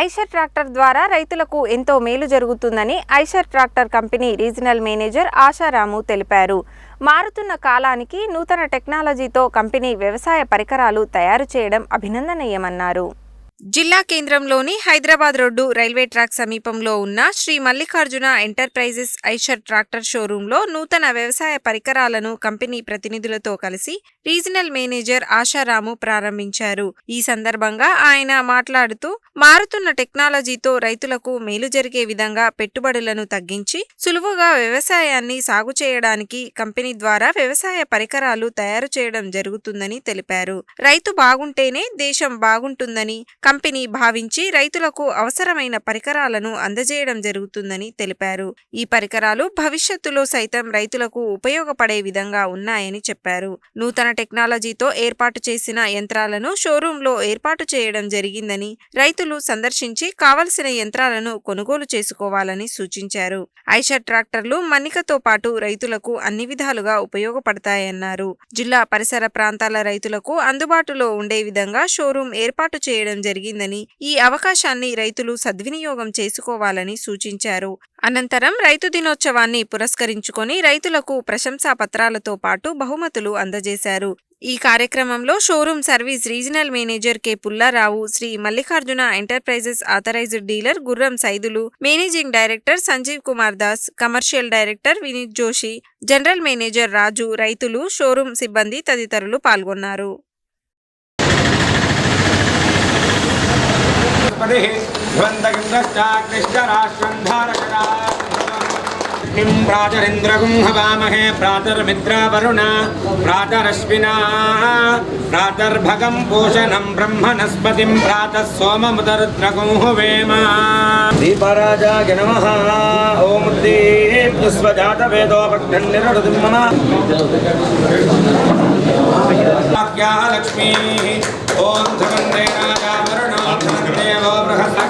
Eicher tractor ద్వారా రైతులకు ఎంతో మేలు జరుగుతుందని Eicher tractor company regional manager Asharamu తెలిపారు. మారుతున్న కాలానికి నూతన టెక్నాలజీతో కంపెనీ వ్యవసాయ పరికరాలు తయారు చేయడం అభినందనీయమన్నారు. జిల్లా కేంద్రంలోని హైదరాబాద్ రోడ్డు రైల్వే ట్రాక్ సమీపంలో ఉన్న Shri Mallikarjuna enterprises Eicher tractor షోరూంలో నూతన వ్యవసాయ పరికరాలను కంపెనీ ప్రతినిధులతో కలిసి రీజనల్ మేనేజర్ ఆశారాము ప్రారంభించారు. ఈ సందర్భంగా ఆయన మాట్లాడుతూ మారుతున్న టెక్నాలజీతో రైతులకు మేలు జరిగే విధంగా పెట్టుబడులను తగ్గించి సులువుగా వ్యవసాయాన్ని సాగు చేయడానికి కంపెనీ ద్వారా వ్యవసాయ పరికరాలు తయారు చేయడం జరుగుతుందని తెలిపారు. రైతు బాగుంటేనే దేశం బాగుంటుందని కంపెనీ భావించి రైతులకు అవసరమైన పరికరాలను అందజేయడం జరుగుతుందని తెలిపారు. ఈ పరికరాలు భవిష్యత్తులో సైతం రైతులకు ఉపయోగపడే విధంగా ఉన్నాయని చెప్పారు. నూతన టెక్నాలజీతో ఏర్పాటు చేసిన యంత్రాలను షోరూంలో ఏర్పాటు చేయడం జరిగిందని రైతులు సందర్శించి కావలసిన యంత్రాలను కొనుగోలు చేసుకోవాలని సూచించారు. ఐషర్ ట్రాక్టర్లు మన్నికతో పాటు రైతులకు అన్ని విధాలుగా ఉపయోగపడతాయన్నారు. జిల్లా పరిసర ప్రాంతాల రైతులకు అందుబాటులో ఉండే విధంగా షోరూం ఏర్పాటు చేయడం జరిగిందని ఈ అవకాశాన్ని రైతులు సద్వినియోగం చేసుకోవాలని సూచించారు. అనంతరం రైతు దినోత్సవాన్ని పురస్కరించుకొని రైతులకు ప్రశంసా పత్రాలతో పాటు బహుమతులు అందజేశారు. ఈ కార్యక్రమంలో showroom service regional manager K. Pullarao Shri Mallikarjuna enterprises authorised dealer Gurram Saidulu managing director Sanjeev Kumar Das commercial director Vineet Joshi general manager Raju రైతులు షోరూం సిబ్బంది తదితరులు పాల్గొన్నారు. वनस्पतिः ध्वन्दगन्धश्चाग्निश्चराश्वन्धारकरा प्रातरिन्द्रगुं हवामहे प्रातर्मित्रावरुणा प्रातरश्विना प्रातर्भगं पोषणं ब्रह्मनस्पतिं प्रातः सोममुदरुद्रगुं हुवेम दीपराजाय नमः। ॐ दीप्तस्वजातवेदोपक्षन्निरुदिं मम लक्ष्मीः ॐ धुगन्धेन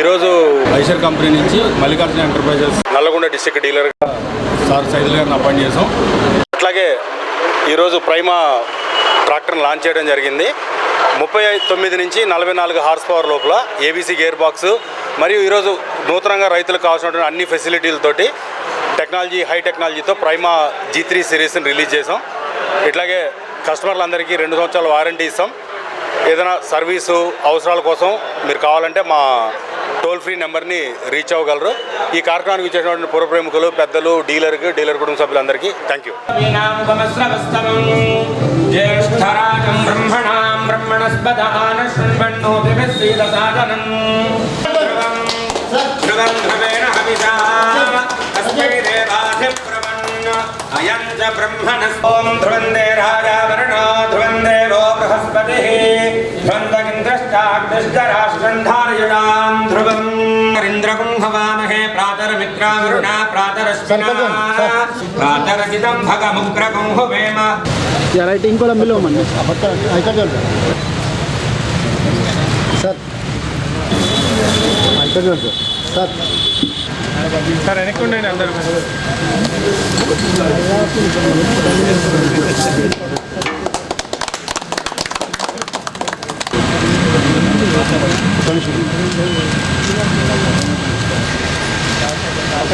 ఈరోజు ఐషర్ కంపెనీ నుంచి మల్లికార్జున ఎంటర్ప్రైజెస్ నల్లగొండ డిస్టిక్ డీలర్గా సార్ సైదుల్ గారిని అపాయింట్ చేసాం అట్లాగే ఈరోజు ప్రైమా ట్రాక్టర్ని లాంచ్ చేయడం జరిగింది. ముప్పై తొమ్మిది నుంచి నలభై నాలుగు హార్స్ పవర్ లోపల ఏబీసీ గేర్ బాక్స్ మరియు ఈరోజు నూతనంగా రైతులకు కావాల్సినటువంటి అన్ని ఫెసిలిటీలతోటి టెక్నాలజీ హై టెక్నాలజీతో ప్రైమా జీ త్రీ సిరీస్ని రిలీజ్ చేసాం ఇట్లాగే కస్టమర్లందరికీ రెండు సంవత్సరాల వారంటీ ఇస్తాం. ఏదైనా సర్వీసు అవసరాల కోసం మీరు కావాలంటే మా టోల్ ఫ్రీ నెంబర్ని రీచ్ అవ్వగలరు. ఈ కార్యక్రమానికి ఇచ్చేటువంటి పూర్వ ప్రముఖులు పెద్దలు డీలర్కి డీలర్ కుటుంబ సభ్యులందరికీ థ్యాంక్ యూ అయం చ ఓం ధ్రువందే రాజా వరుణో ధ్రువం దేవో బృహస్పతిः ధ్వందగింద్రశ్చాగ్నిశ్చరాశ్రం ధారయతాం ధ్రువం ఇంద్రగుం హవామహే ప్రాతరమిత్రావరుణా ప్రాతరశ్వినా ప్రాతరజితం భగముగ్రగుం హువేమ या राइट इनको मिलो मन ऐका चल सर ऐका चल सर సార్ వెనక్కుండే అందరూ 暂时。打开，打开。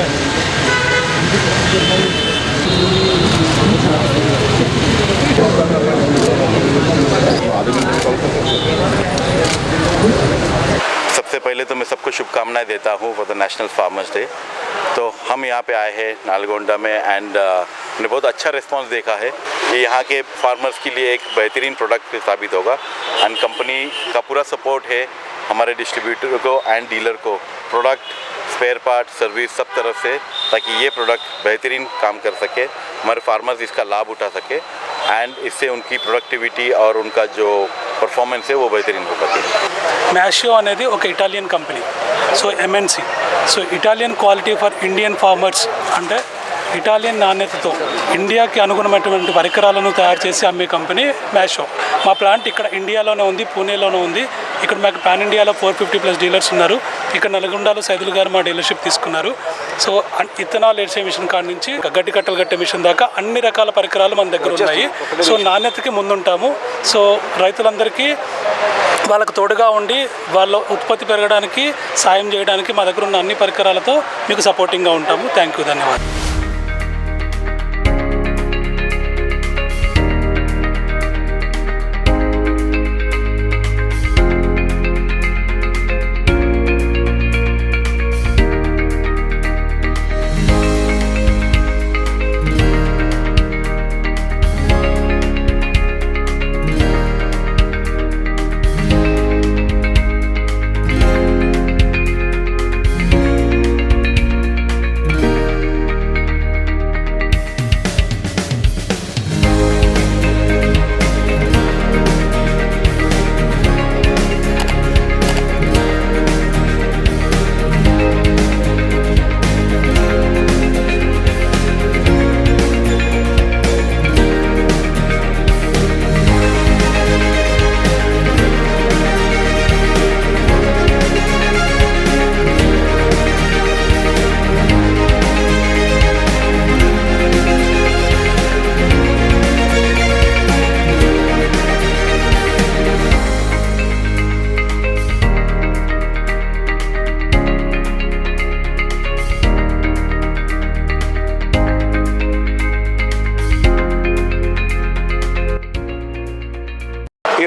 嗯，正。पहले तो मैं सबको शुभकामनाएँ देता हूँ for the national farmers day तो हम यहाँ पे आए हैं नालगोंडा में एंड हमने बहुत अच्छा रिस्पांस देखा है ये यहाँ के फार्मर्स के लिए एक बेहतरीन प्रोडक्ट साबित होगा एंड कंपनी का पूरा सपोर्ट है हमारे डिस्ट्रीब्यूटर को एंड डीलर को। प्रोडक्ट स्पेयर पार्ट सर्विस सब तरफ़ से ताकि ये प्रोडक्ट बेहतरीन काम कर सके, हमारे फार्मर्स इसका लाभ उठा सके एंड इससे उनकी प्रोडक्टिविटी और उनका जो परफॉर्मेंस है वो बेहतरीन होगा మ్యాషియో అనేది ఒక Italian company so MNC so Italian quality for Indian farmers అంటే ఇటాలియన్ నాణ్యతతో ఇండియాకి అనుగుణమైనటువంటి పరికరాలను తయారు చేసి అమ్మే కంపెనీ మ్యాషో మా ప్లాంట్ ఇక్కడ ఇండియాలోనే ఉంది పూణేలోనే ఉంది ఇక్కడ మాకు పాన్ ఇండియాలో ఫోర్ ఫిఫ్టీ ప్లస్ డీలర్స్ ఉన్నారు ఇక్కడ నల్గొండలో సైదులు గారు మా డీలర్షిప్ తీసుకున్నారు. సో ఇథనాల్ ఎడ్సే మిషన్ కాడ నుంచి గడ్డి కట్టలు కట్టే మిషన్ దాకా అన్ని రకాల పరికరాలు మన దగ్గర ఉన్నాయి. సో నాణ్యతకి ముందుంటాము. సో రైతులందరికీ వాళ్ళకు తోడుగా ఉండి వాళ్ళ ఉత్పత్తి పెరగడానికి సాయం చేయడానికి మా దగ్గర ఉన్న అన్ని పరికరాలతో మీకు సపోర్టింగ్గా ఉంటాము. థ్యాంక్ యూ ధన్యవాదాలు.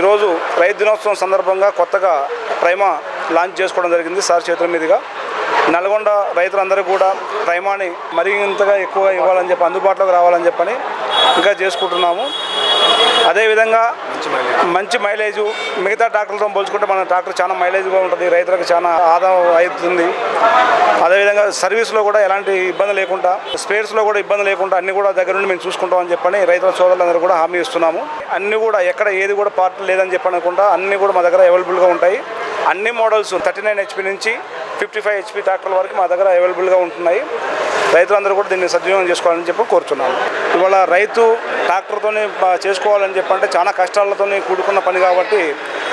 ఈరోజు రైతు దినోత్సవం సందర్భంగా కొత్తగా ప్రైమ లాంచ్ చేసుకోవడం జరిగింది సార్ చేతుల మీదుగా. నల్గొండ రైతులందరూ కూడా ప్రైమాని మరింతగా ఎక్కువగా ఇవ్వాలని చెప్పి అందుబాటులోకి రావాలని చెప్పని ఇంకా చేసుకుంటున్నాము. అదేవిధంగా మంచి మైలేజ్. మిగతా ట్రాక్టర్లతో పోల్చుకుంటే మన ట్రాక్టర్ చాలా మైలేజ్గా ఉంటుంది. రైతులకు చాలా ఆదాయం అవుతుంది. అదేవిధంగా సర్వీస్లో కూడా ఎలాంటి ఇబ్బంది లేకుండా స్పేర్స్లో కూడా ఇబ్బంది లేకుండా అన్ని కూడా దగ్గర నుండి మేము చూసుకుంటాం అని చెప్పని రైతుల సోదరులందరూ కూడా హామీ ఇస్తున్నాము. అన్ని కూడా ఎక్కడ ఏది కూడా పార్ట్ లేదని చెప్పనకుండా అన్ని కూడా మా దగ్గర అవైలబుల్గా ఉంటాయి. అన్ని మోడల్స్ థర్టీ నైన్ హెచ్పి నుంచి ఫిఫ్టీ ఫైవ్ హెచ్పి ట్రాక్టర్ల వరకు మా దగ్గర అవైలబుల్గా ఉంటున్నాయి. రైతులందరూ కూడా దీన్ని సద్వినియోగం చేసుకోవాలని చెప్పి కోరుతున్నాము ఇవాళ రైతు ట్రాక్టర్తోని చేసుకోవాలని చెప్పంటే చాలా కష్టాలతో కూడుకున్న పని కాబట్టి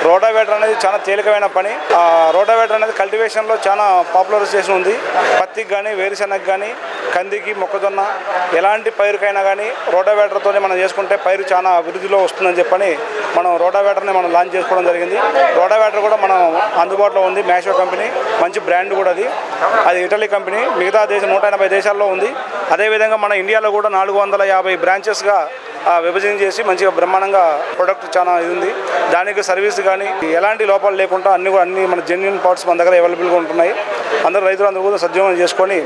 రోటావేటర్ అనేది చాలా తేలికమైన పని. ఆ రోటావేటర్ అనేది కల్టివేషన్లో చాలా పాపులరైజేషన్ ఉంది. పత్తికి కానీ వేరుశెనగకి కానీ కందికి మొక్కజొన్న ఎలాంటి పైరుకైనా కానీ రోటావేటర్తోనే మనం చేసుకుంటే పైరు చాలా అభివృద్ధిలో వస్తుందని చెప్పని మనం రోటావేటర్ని మనం లాంచ్ చేసుకోవడం జరిగింది. రోటావేటర్ కూడా మనం అందుబాటులో ఉంది మ్యాషో కంపెనీ. మంచి బ్రాండ్ కూడా అది. అది ఇటలీ కంపెనీ. మిగతా దేశం నూట ఎనభై దేశాల్లో ఉంది. అదేవిధంగా మన ఇండియాలో కూడా నాలుగు వందల యాభై బ్రాంచెస్గా విభజన చేసి మంచిగా బ్రహ్మాండంగా ప్రొడక్ట్ చాలా ఇది ఉంది దానికి సర్వీస్ కానీ ఎలాంటి లోపాలు లేకుండా అన్ని కూడా అన్ని మన జెన్యున్ పార్ట్స్ మన దగ్గర అవైలబుల్గా ఉంటున్నాయి అందరూ రైతులు అందరూ కూడా సద్వినియోగం చేసుకొని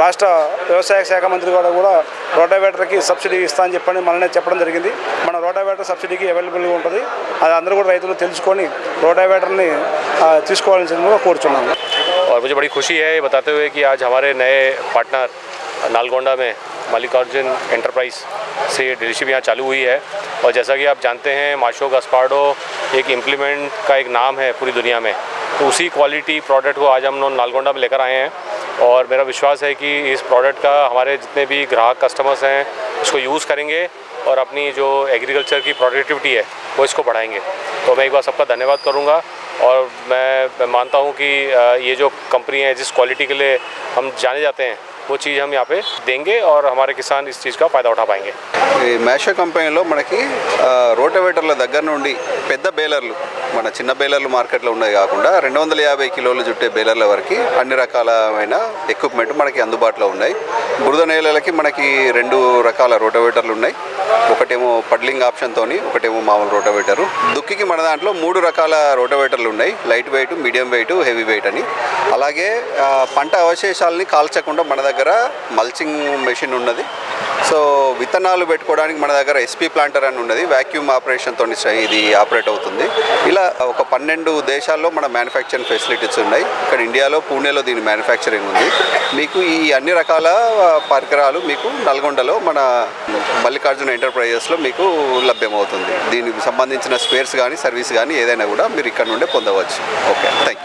రాష్ట్ర వ్యవసాయ శాఖ మంత్రి కూడా కూడా రోటావేటర్కి సబ్సిడీ ఇస్తా అని చెప్పని మననే చెప్పడం జరిగింది మన రోటావేటర్ సబ్సిడీకి అవైలబుల్గా ఉంటుంది అది అందరూ కూడా రైతులు తెలుసుకొని రోటావేటర్ని ఆ, తీసుకోవాలని కూడా కోరుచున్నాను और मुझे बड़ी खुशी है ये बताते हुए कि आज हमारे नए पार्टनर नालगोंडा में मल्लिकार्जुन एंटरप्राइज से डीलरशिप यहाँ चालू हुई है। और जैसा कि आप जानते हैं माशो गस्पार्डो एक इम्प्लीमेंट का एक नाम है पूरी दुनिया में। तो उसी क्वालिटी प्रोडक्ट को आज हम लोग नालगोंडा में लेकर आए हैं। और मेरा विश्वास है कि इस प्रोडक्ट का हमारे जितने भी ग्राहक कस्टमर्स हैं, उसको यूज़ करेंगे और अपनी जो एग्रीकल्चर की प्रोडक्टिविटी है, वो इसको बढ़ाएँगे। तो मैं एक बार सबका धन्यवाद करूँगा और मैं मानता हूँ कि ये जो कंपनी है, जिस क्वालिटी के लिए हम जाने जाते हैं वो चीज़ हम यहाँ पे देंगे और हमारे किसान इस चीज़ का फ़ायदा उठा पाएँगे। ఈ మేషో కంపెనీలో మనకి రోటవేటర్ల దగ్గర నుండి పెద్ద బేలర్లు మన చిన్న బేలర్లు మార్కెట్లో ఉన్నాయి కాకుండా రెండు వందల యాభై కిలోలు చుట్టే బేలర్ల వరకు అన్ని రకాలమైన ఎక్విప్మెంట్ మనకి అందుబాటులో ఉన్నాయి. బురద నేలలకి మనకి రెండు రకాల రోటవేటర్లు ఉన్నాయి. ఒకటేమో పడ్లింగ్ ఆప్షన్తో ఒకటేమో మామూలు రోటవేటరు. దుక్కికి మన దాంట్లో మూడు రకాల రోటవేటర్లు ఉన్నాయి. Light weight medium weight heavy weight అని. అలాగే పంట అవశేషాలని కాల్చకుండా మన దగ్గర మల్చింగ్ మెషిన్ ఉన్నది. సో విత్తనాలు పెట్టుకోవడానికి మన దగ్గర ఎస్పీ ప్లాంటర్ అని ఉన్నది. వ్యాక్యూమ్ ఆపరేషన్తో ఇది ఆపరేట్ అవుతుంది. ఇలా ఒక పన్నెండు దేశాల్లో మన మ్యానుఫ్యాక్చరింగ్ ఫెసిలిటీస్ ఉన్నాయి. ఇక్కడ ఇండియాలో పూణేలో దీని మ్యానుఫ్యాక్చరింగ్ ఉంది. మీకు ఈ అన్ని రకాల పరికరాలు మీకు నల్గొండలో మన మల్లికార్జున ఎంటర్ప్రైజెస్లో మీకు లభ్యమవుతుంది. దీనికి సంబంధించిన స్పేర్స్ కానీ సర్వీస్ కానీ ఏదైనా కూడా మీరు ఇక్కడ నుండే పొందవచ్చు. Okay thank you